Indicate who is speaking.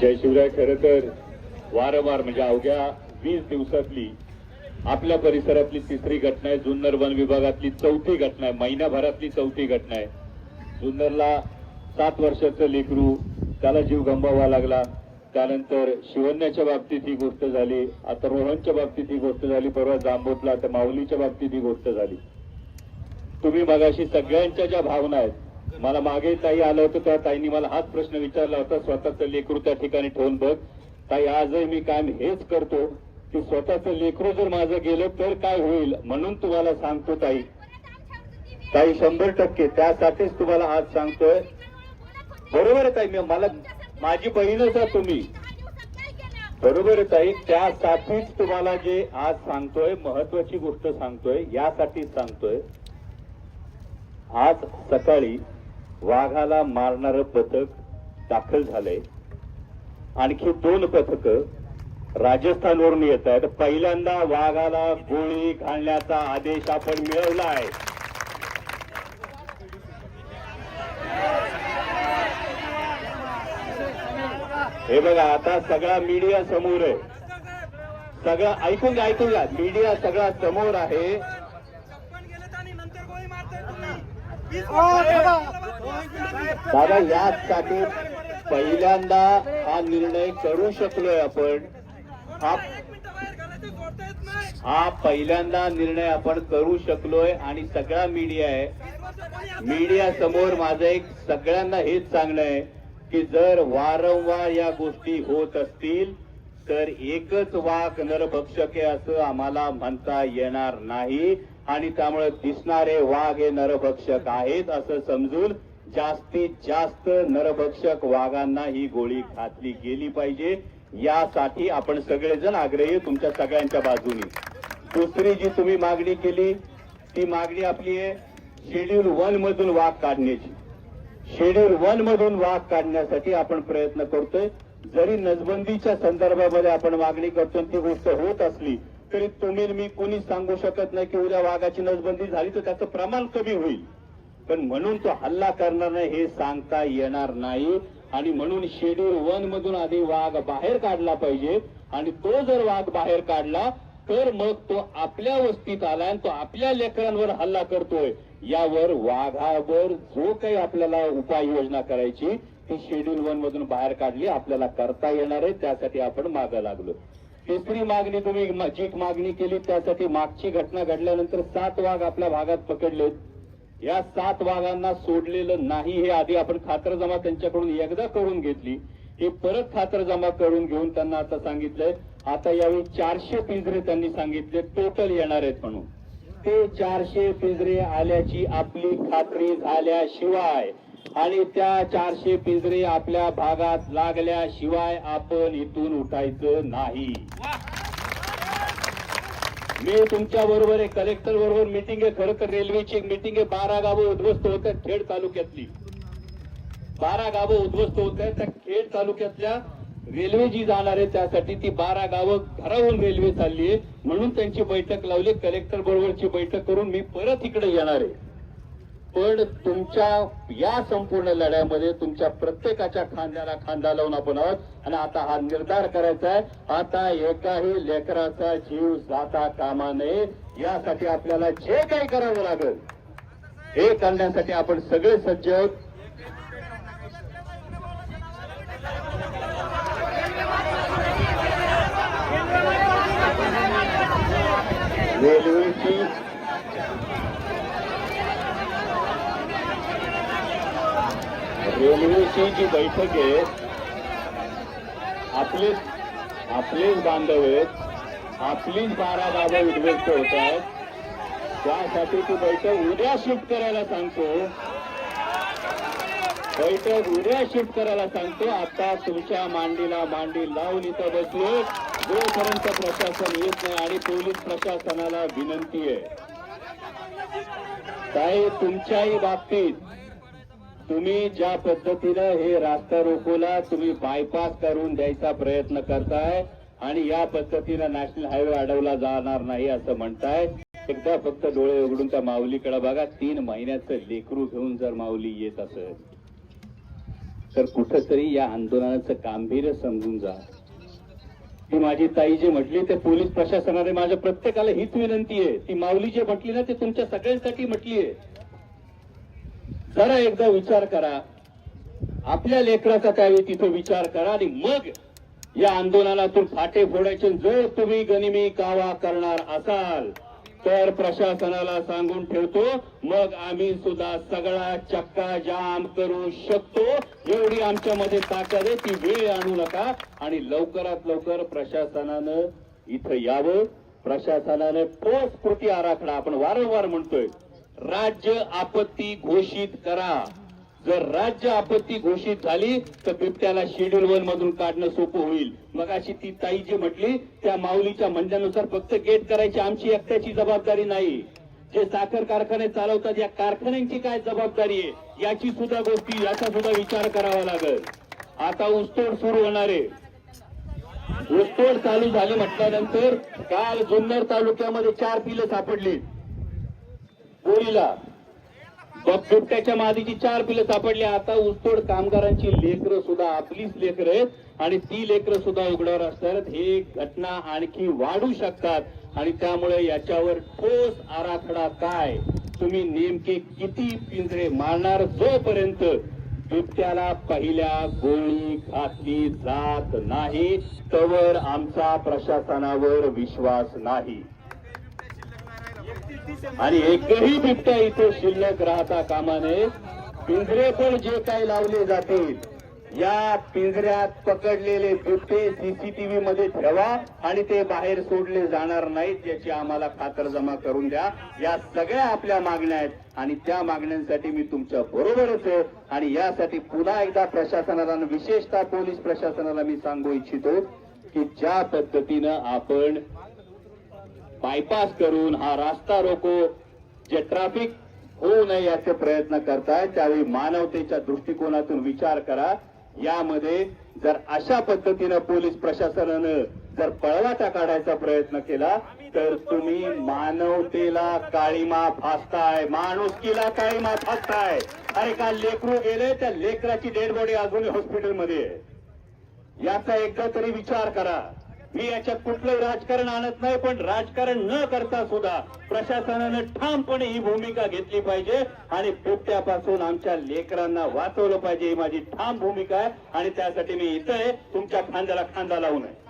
Speaker 1: जय शिवराय खरं तर वारंवार म्हणजे अवघ्या वीस दिवसातली आपल्या परिसरातली तिसरी घटना आहे. जुन्नर वन विभागातली चौथी घटना आहे. महिन्याभरातली चौथी घटना आहे. जुन्नरला सात वर्षाचं लेकरू त्याला जीव गमवावा लागला. त्यानंतर शिवण्याच्या बाबतीत ही गोष्ट झाली. आता रोहनच्या बाबतीत ही गोष्ट झाली. परवा जांबोतला आता माऊलीच्या बाबतीत ही गोष्ट झाली. तुम्ही मगाशी सगळ्यांच्या ज्या भावना आहेत मला मागे ताई आलं होतं त्या ताईंनी मला हाच प्रश्न विचारला होता स्वतःचं लेकरू त्या ठिकाणी ठेवून बघ. ताई आजही मी काम हेच करतो की स्वतःचं लेकरू जर माझं गेलं तर काय होईल म्हणून तुम्हाला सांगतो ताई. ताई शंभर टक्के त्यासाठीच तुम्हाला आज सांगतोय. बरोबर आहे ताई मी मला माझी बहीणच आहे तुम्ही. बरोबर आहे ताई त्यासाठीच तुम्हाला जे आज सांगतोय महत्वाची गोष्ट सांगतोय यासाठीच सांगतोय. आज सकाळी वाघाला मारणारं पथक दाखल झालंय. आणखी दोन पथक राजस्थानवरून येत आहेत. पहिल्यांदा वाघाला गोळी घालण्याचा आदेश आपण मिळवला आहे हे बघा आता सगळा मीडिया समोर आहे. सगळं ऐकून घ्या ऐकून घ्या. मीडिया सगळा समोर आहे. दादा याचसाठी पहिल्यांदा हा निर्णय करू शकलोय आपण. हा हा पहिल्यांदा निर्णय आपण करू शकलोय आणि सगळा मीडिया आहे. मीडिया समोर माझं एक सगळ्यांना हेच सांगणं आहे की जर वारंवार या गोष्टी होत असतील तर एकच वाघ नरभक्षक आहे असं आम्हाला म्हणता येणार नाही आणि त्यामुळे दिसणारे वाघ हे नरभक्षक आहेत असं समजून जास्तीत जास्त नरभक्षक वाघांना ही गोळी घातली गेली पाहिजे. यासाठी आपण सगळेजण आग्रही तुमच्या सगळ्यांच्या बाजूने. दुसरी जी तुम्ही मागणी केली ती मागणी आपली आहे शेड्यूल वन मधून वाघ काढण्याची. शेड्यूल वन मधून वाघ काढण्यासाठी आपण प्रयत्न करतोय. जरी नसबंदीच्या संदर्भामध्ये आपण मागणी करतो ती गोष्ट होत असली तरी तुम्ही मी कोणी सांगू शकत नाही की उद्या वाघाची नसबंदी झाली तर त्याचं प्रमाण कमी होईल. पण म्हणून तो हल्ला करणार नाही हे सांगता येणार नाही. आणि म्हणून शेड्यूल वन मधून आधी वाघ बाहेर काढला पाहिजे. आणि तो जर वाघ बाहेर काढला तर मग तो आपल्या वस्तीत आला आणि तो आपल्या लेकरांवर हल्ला करतोय. यावर वाघावर जो काही आपल्याला उपाययोजना करायची ती शेड्यूल वन मधून बाहेर काढली आपल्याला करता येणार आहे त्यासाठी आपण मागं लागलो. तिसरी मागणी तुम्ही जी मागणी केली त्यासाठी मागची घटना घडल्यानंतर सात वाघ आपल्या भागात पकडलेत. या सात वाघांना सोडलेलं नाही हे आधी आपण खातरजमा त्यांच्याकडून एकदा करून घेतली. हे परत खातरजमा करून घेऊन त्यांना आता सांगितलंय. आता यावेळी चारशे पिंजरे त्यांनी सांगितले. टोटल येणार आहेत म्हणून. ते चारशे पिंजरे आल्याची आपली खात्री झाल्याशिवाय आणि त्या चारशे पिंजरे आपल्या भागात लागल्याशिवाय आपण इथून उठायचं नाही. मी तुमच्या बरोबर आहे कलेक्टर बरोबर मिटिंग आहे खरं तर रेल्वेची एक मिटिंग आहे. बारा गावं उद्ध्वस्त होत आहेत खेड तालुक्यातली. बारा गावं उद्ध्वस्त होत आहेत. त्या खेड तालुक्यातल्या रेल्वे जी जाणार आहे त्यासाठी ती बारा गावं घराहून रेल्वे चालली आहे. म्हणून त्यांची बैठक लावली. कलेक्टर बरोबरची बैठक करून मी परत इकडे येणार आहे. पण तुमच्या या संपूर्ण लढ्यामध्ये तुमच्या प्रत्येकाच्या खांद्याला खांदा लावून आपण आहोत. आणि आता हा निर्धार करायचा आहे. आता एकाही लेकराचा जीव जाता कामा नये. यासाठी आपल्याला जे काही करावं लागेल हे करण्यासाठी आपण सगळे सज्ज आहोत. रेल्वेची रेल्वेची जी बैठक आहे आपलेच आपलेच बांधव आहेत आपलीच बारा बाबा उद्ध्वस्त होत आहेत. त्यासाठी ती बैठक उद्या शिफ्ट करायला सांगतो. बैठक उद्या शिफ्ट करायला सांगतो. आता तुमच्या मांडीला मांडी लावून इथं बसलो. जोपर्यंत प्रशासन येत नाही आणि पोलीस प्रशासनाला विनंती आहे. काय तुमच्याही बाबतीत तुम्ही ज्या पद्धतीनं हे रास्ता रोकोला तुम्ही बायपास करून द्यायचा प्रयत्न करताय आणि या पद्धतीनं नॅशनल हायवे अडवला जाणार नाही असं म्हणताय एकदा फक्त डोळे उघडून त्या माऊलीकडे बघा तीन महिन्याचं लेकरू घेऊन जर माऊली येत असेल तर कुठंतरी या आंदोलनाचं गांभीर्य समजून जा. ती माझी ताई जे म्हटली ते पोलीस प्रशासनाने माझ्या प्रत्येकाला हीच विनंती आहे. ती माऊली जे म्हटली ना ते तुमच्या सगळ्यांसाठी म्हटली आहे. जरा एकदा विचार करा. आपल्या लेकराचा त्यावेळी तिथे विचार करा आणि मग या आंदोलनातून फाटे फोडायचे जर तुम्ही गनिमी कावा करणार असाल तर प्रशासनाला सांगून ठेवतो मग आम्ही सुद्धा सगळा चक्का जाम करू शकतो. एवढी आमच्यामध्ये ताकद आहे ती वेळ आणू नका. आणि लवकरात लवकर प्रशासनानं इथं यावं. प्रशासनाने ठोस कृती आराखडा आपण वारंवार म्हणतोय. राज्य आपत्ती घोषित करा. जर राज्य आपत्ती घोषित झाली तर बिबट्याला शेड्यूल वन मधून काढणं सोपं होईल. मग अशी ती ताई जी म्हटली त्या माऊलीच्या म्हणण्यानुसार फक्त गेट करायची आमची एकट्याची जबाबदारी नाही. जे साखर कारखाने चालवतात या कारखान्यांची काय जबाबदारी आहे? याची सुद्धा गोष्टी याचा सुद्धा विचार करावा लागेल. आता ऊसतोड सुरू होणार आहे. ऊसतोड चालू झाली म्हटल्यानंतर काल जुन्नर तालुक्यामध्ये चार पिलं सापडली. बोरीला बिबट्याच्या मादीची चार पिलं सापडली. आता ऊसतोड कामगारांची लेकरं सुद्धा आपलीच लेकरं आहेत. आणि ती लेकरं सुद्धा उघड्यावर असतात. हे घटना आणखी वाढू शकतात. आणि त्यामुळे याच्यावर ठोस आराखडा काय? तुम्ही नेमके किती पिंजरे मारणार जोपर्यंत बिबट्याला पहिल्या गोळी घातली जात नाही? तवर आमचा प्रशासनावर विश्वास नाही. आणि एकही बिबट्या इथे शिल्लक राहता कामा नये. पिंजरे पण जे काही लावले जातील या पिंजऱ्यात पकडलेले बिबटे सीसीटीव्ही मध्ये ठेवा आणि ते बाहेर सोडले जाणार नाहीत याची आम्हाला खातरजमा करून द्या. या सगळ्या आपल्या मागण्या आहेत आणि त्या मागण्यांसाठी मी तुमच्या बरोबरच आहे आणि यासाठी पुन्हा एकदा प्रशासनाला विशेषतः पोलीस प्रशासनाला मी सांगू इच्छितो की ज्या पद्धतीनं आपण बायपास करून हा रास्ता रोको जे ट्रॅफिक होऊ नये याचे प्रयत्न करताय त्यावेळी मानवतेच्या दृष्टिकोनातून विचार करा. यामध्ये जर अशा पद्धतीनं पोलीस प्रशासनानं जर पळवाटा काढायचा प्रयत्न केला तर तुम्ही मानवतेला काळीमा फासताय माणुसकीला काळीमा फासताय. अरे काल लेकरू गेले त्या लेकराची डेड बॉडी अजूनही हॉस्पिटलमध्ये आहे. याचा एकदा तरी विचार करा. मी याच्यात कुठलंही राजकारण आणत नाही पण राजकारण न करता सुद्धा प्रशासनानं ठामपणे ही भूमिका घेतली पाहिजे आणि बिबट्यापासून आमच्या लेकरांना वाचवलं पाहिजे ही माझी ठाम भूमिका आहे आणि त्यासाठी मी इथं आहे. तुमच्या खांद्याला खांदा लावून आहे